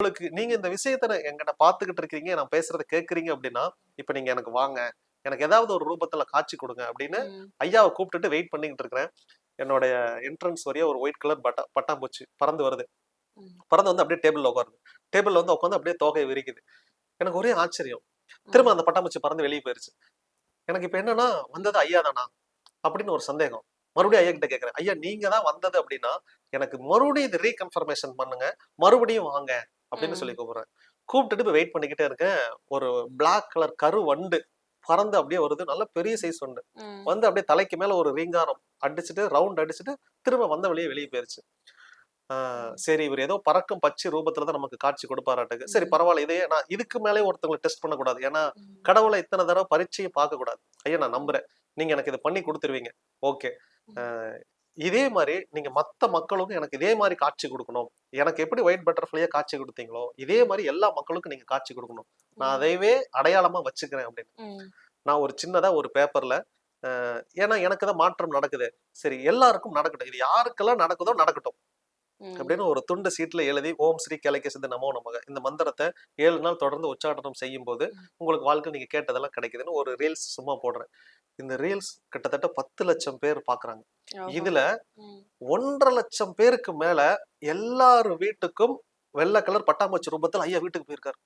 உங்களுக்கு நீங்க இந்த விஷயத்த எங்கிட்ட பாத்துக்கிட்டு இருக்கீங்க நான் பேசுறத கேக்குறீங்க அப்படின்னா இப்ப நீங்க எனக்கு வாங்க எனக்கு ஏதாவது ஒரு ரூபத்துல காட்சி கொடுங்க அப்படின்னு. ஐயாவை கூப்பிட்டுட்டு வெயிட் பண்ணிக்கிட்டு இருக்கிறேன். என்னுடைய என்ட்ரன்ஸ் வரைய ஒரு ஒயிட் கலர் பட்டா பட்டாம்பூச்சி பறந்து வருது. பறந்து வந்து அப்படியே டேபிள்ல உட்காருது. டேபிள்ல வந்து உட்காந்து அப்படியே தொகையை விரிக்குது. எனக்கு ஒரே ஆச்சரியம். திரும்ப அந்த பட்டாம்பூச்சி பறந்து வெளியே போயிருச்சு. எனக்கு இப்ப என்னன்னா வந்தது ஐயா தானா? அப்படின்னு ஒரு சந்தேகம். மறுபடியும் ஐயா கிட்ட கேக்குறேன். ஐயா நீங்க தான் வந்தது அப்படின்னா எனக்கு மறுபடியும் இது ரீகன்ஃபர்மேஷன் பண்ணுங்க. மறுபடியும் வாங்க. அப்படின்னு. சொல்லி கூப்பிடுறேன். கூப்பிட்டுட்டு இப்ப வெயிட் பண்ணிக்கிட்டே இருக்கேன். ஒரு பிளாக் கலர் கரு வண்டு பறந்து அப்படியே வருது. நல்ல பெரிய சைஸ் ம். வந்து அப்படியே தலைக்கு மேல ஒரு ரீங்காரம் அடிச்சுட்டு ரவுண்ட் அடிச்சுட்டு திரும்ப வந்த வழியே வெளியே போயிருச்சு. சரி இவர் ஏதோ பறக்கும் பச்சை ரூபத்துல தான் நமக்கு காட்சி கொடுப்பாராட்டுக்கு. சரி. பரவாயில்ல. இதையே நான் இதுக்கு மேலே ஒருத்தவங்களை டெஸ்ட் பண்ணக்கூடாது. ஏன்னா. கடவுளை இத்தனை தடவை பரீட்சையை பார்க்க கூடாது ஐயா நான் நம்புறேன். நீங்க எனக்கு இதை பண்ணி கொடுத்துருவீங்க. ஓகே. இதே மாதிரி நீங்க மத்த மக்களுக்கும் எனக்கு இதே மாதிரி காட்சி கொடுக்கணும். எனக்கு எப்படி ஒயிட் பட்டர்ஃப்ளையா காட்சி கொடுத்தீங்களோ இதே மாதிரி எல்லா மக்களுக்கும் நீங்க காட்சி கொடுக்கணும். நான் அதையவே அடையாளமா வச்சுக்கிறேன் அப்படின்னு. நான் ஒரு சின்னதா ஒரு பேப்பர்ல ஏன்னா எனக்கு தான் மாற்றம் நடக்குது. சரி எல்லாருக்கும் நடக்கட்டும். இது யாருக்கெல்லாம் நடக்குதோ நடக்கட்டும். அப்படின்னு ஒரு துண்டு சீட்ல எழுதி ஓம் ஸ்ரீ கிளைக்க சித்த நமோ நமக இந்த மந்திரத்தை ஏழு நாள் தொடர்ந்து உச்சாடனம் செய்யும் போது உங்களுக்கு வாழ்க்கை நீங்க கேட்டதெல்லாம் கிடைக்குதுன்னு ஒரு ரீல்ஸ் சும்மா போடுறேன். இந்த ரீல்ஸ் கிட்டத்தட்ட பத்து லட்சம் பேர் பாக்குறாங்க. இதுல. ஒன்றரை லட்சம் பேருக்கு மேல எல்லார் வீட்டுக்கும் வெள்ளை கலர் பட்டாம்பூச்சி ரூபத்தில் ஐயா வீட்டுக்கு போயிருக்காரு.